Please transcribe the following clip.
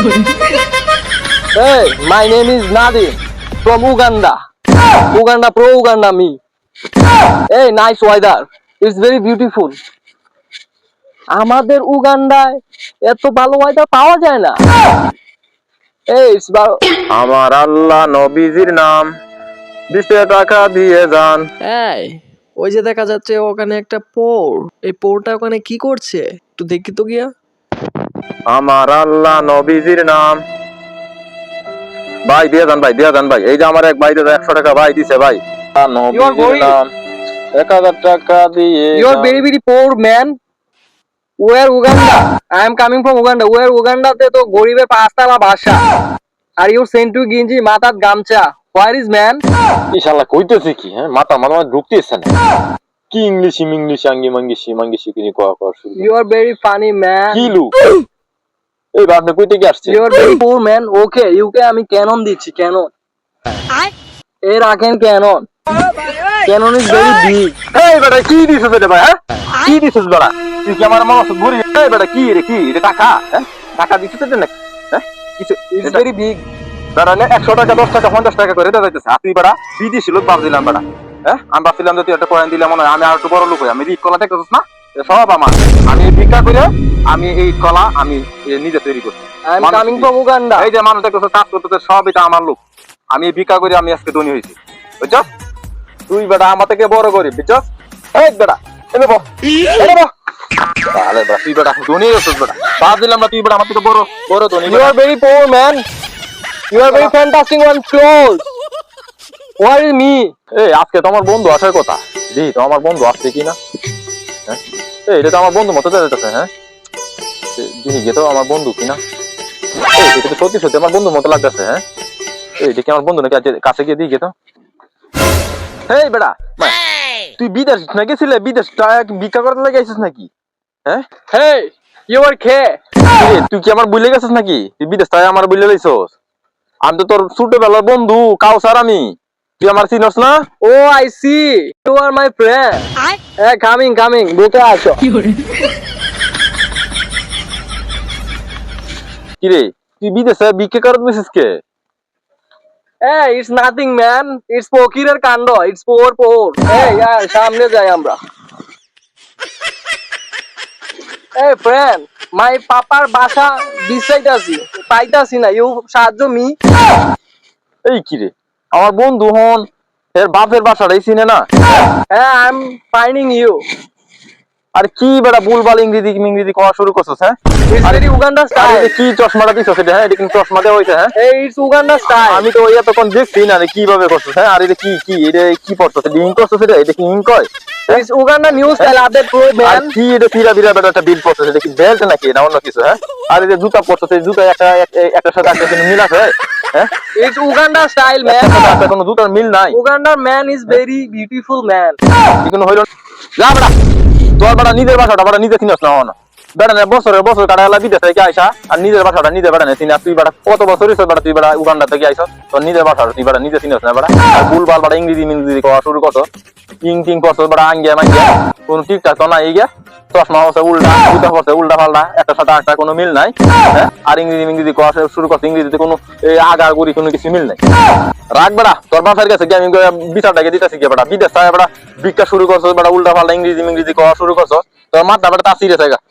Hey, my name is Nadim from Uganda. Uganda, pro Uganda, me. Hey, nice weather. It's very beautiful. আমাদের উগান্ডায় এত ভালো weather পাওয়া যায় না এই আমার আল্লাহ নবীজির নাম বিশ টাকা দিয়ে যান এই ওই যে দেখা যাচ্ছে ওখানে একটা পোর এই পোরটা ওখানে কি করছে একটু দেখি তো গিয়া আমার আল্লাহ নবীজির নাম ভাই দিয়ে যান ভাই দিয়ে যান ভাই এই যে আমার এক ভাই দাদা একশো টাকা ভাই দিছে ভাই নবীজির নাম এক হাজার টাকা দিয়ে You are যান। very very poor man. Where Uganda? I am coming from Uganda. Where তো গরিবের পাঁচতলা বাসা। আর ইউ সেন্ট টু গিঞ্জি মাথাত গামছা। Where is man? ইশাল্লাহ কইতেছে কি হ্যাঁ মাথা মাথা ঢুকতেছে না কি ইংলিশ ইংলিশ আঙ্গি মাঙ্গি সিমাঙ্গি শিখিনি কোয়া কোয়া শুরু You are very funny man. কি লু এই বা আপনি কইতে কি আসছে very poor man. Okay, ইউকে আমি ক্যানন দিচ্ছি ক্যানন। এ রাখেন cannon. Cannon is very big. এই বেটা কি দিছিস রে ভাই হ্যাঁ? কি দিছিস বেটা তুই কি আমার ঘুরি? এই বেটা কি রে কি? এটা টাকা হ্যাঁ? টাকা দিছিস নাকি? হ্যাঁ? কিছু It's very big. বেটা নে একশো টাকা দশ টাকা পঞ্চাশ টাকা করে দেওয়া যাইতেছে। বেটা বিদেশি লোক ভাবছিলাম বেটা হ্যাঁ? আমি ভাবছিলাম যে তুই একটা কয়েন দিলে মনে হয় আমি আর একটু বড় লোক হই। আমি রিক কলা দেখতেছিস না? সব আমার। আমি ভিক্ষা করে আমি এই কলা আমি নিজে তৈরি করছি. এই যে মানুষ দেখতেছে কাজ করতেছে সব এটা আমার লোক। আমি ভিক্ষা করে আমি আজকে ধনী হয়েছি। বুঝছস তুই বেটা আমার থেকে বড় গরিব বুঝছস এই বেটা এনে বহ এনে বেটা তুই বেটা ধনী হয়েছিস বেটা। বাদ দিলাম না তুই বেটা আমার থেকে বড় বড় ধনী? এই আজকে তো আমার বন্ধু আসার কথা। দি তো আমার বন্ধু আসছে কিনা? হ্যাঁ? এই এটা তো আমার বন্ধু মতো হ্যাঁ? দিদি তো আমার বন্ধু কিনা? এটা তো সত্যি সত্যি আমার বন্ধুর মতো লাগতেছে হ্যাঁ? এটা কি আমার বন্ধু নাকি কাছে গিয়ে দিয়ে তো এই বেড়া তুই বিদেশ না গেছিলে? বিদেশ টাকা ভিক্ষা করতে লেগে আইছিস নাকি? হ্যাঁ? you are তুই কি আমার বুঝলে গেছিস নাকি? তুই বিদেশ তাই আমার বুঝলে লাইছস? আমি তো তোর ছোটবেলার বন্ধু কাউসার আমি। তুই আমার চিনস না? Oh, I see. You are my friend. Hey, coming, coming. বুকে আসো। কিরে তুই বিদেশে ভিক্ষা করতে গেছিস কে Hey, it's nothing, man. It's ফকিরের কাণ্ড. It's poor, poor. Hey, yeah, সামনে যাই আমরা। Hey, friend. My পাপার বাসা বিচাইতাছি। পাইতাছি না। You সাহায্য মি। এই কিরে আমার বন্ধু হন এর বাপের বাসাটাই চিনে না হ্যাঁ, I'm finding you. আর কি বেটা বুলবাল ইংরেজি ইংরেজি কওয়া শুরু করছিস হ্যাঁ? আর এই style. যে কি চশমাটা দিছস এটা হ্যাঁ? এটা কিন্তু চশমা দেওয়া হইছে হ্যাঁ? Hey, it's Uganda style. আমি তো ওই এতক্ষণ দেখছি না রে কীভাবে করছিস হ্যাঁ? আর এটা কি কি? এটা কি পড়ছস? এটা ইঙ্ক করছস এটা? এটা কি ইঙ্ক হয়? It's Uganda new style update pro আর কি এটা ফিরা ফিরা বেটা একটা বিল পড়ছস এটা কি বেল্ট নাকি? না অন্য কিছু হ্যাঁ? আর এই যে জুতা পড়ছস এই জুতা একটা এক- একটার সাথে একটা কোনো মিল আছে হ্যাঁ? It's Uganda স্টাইল সাথে একটা কোনো জুতার মিল নাই। Uganda man is very beautiful man কি কোনো হইল? যা বেটা। তোর নিজের বাসাটা বেটা নিজে কিনস না হন বেটা না বছরের বছর কাটালা বিদেশ থেকে আইসা, আর নিজের বাসাটা নিজে বেটা চিনা তুই বেটা কত বছর হইছ বেটা তুই বেটা উগান্ডা থেকে আইস? তোর নিজের বাসাটা তুই বেটা নিজে চিনস না বেটা? আর ভুলভাল বেটা ইংরেজি ইংরেজি কওয়া শুরু করছ। কিং কিং করছে কোনো ঠিকঠাক তো গিয়া চশমা হচ্ছে উল্টা উল্টা হচ্ছে উল্টা পাল্টা একটা সাথে একটা কোনো মিল নাই? আর ইংরেজি ইংরেজি কওয়া শুরু করছে ইংরেজিতে কোনো আগা কোনো কিছু মিল নাই রাখ বেড়া তোর বাসার কাছে কি আমি বিচারটাকে বেড়া বিদেশ বেড়া ভিক্ষা শুরু করছ বেড়া উল্টা পাল্টা ইংরেজি ইংরেজি কওয়া শুরু করছ তোর মাথা বেড়া তা সিরিয়াস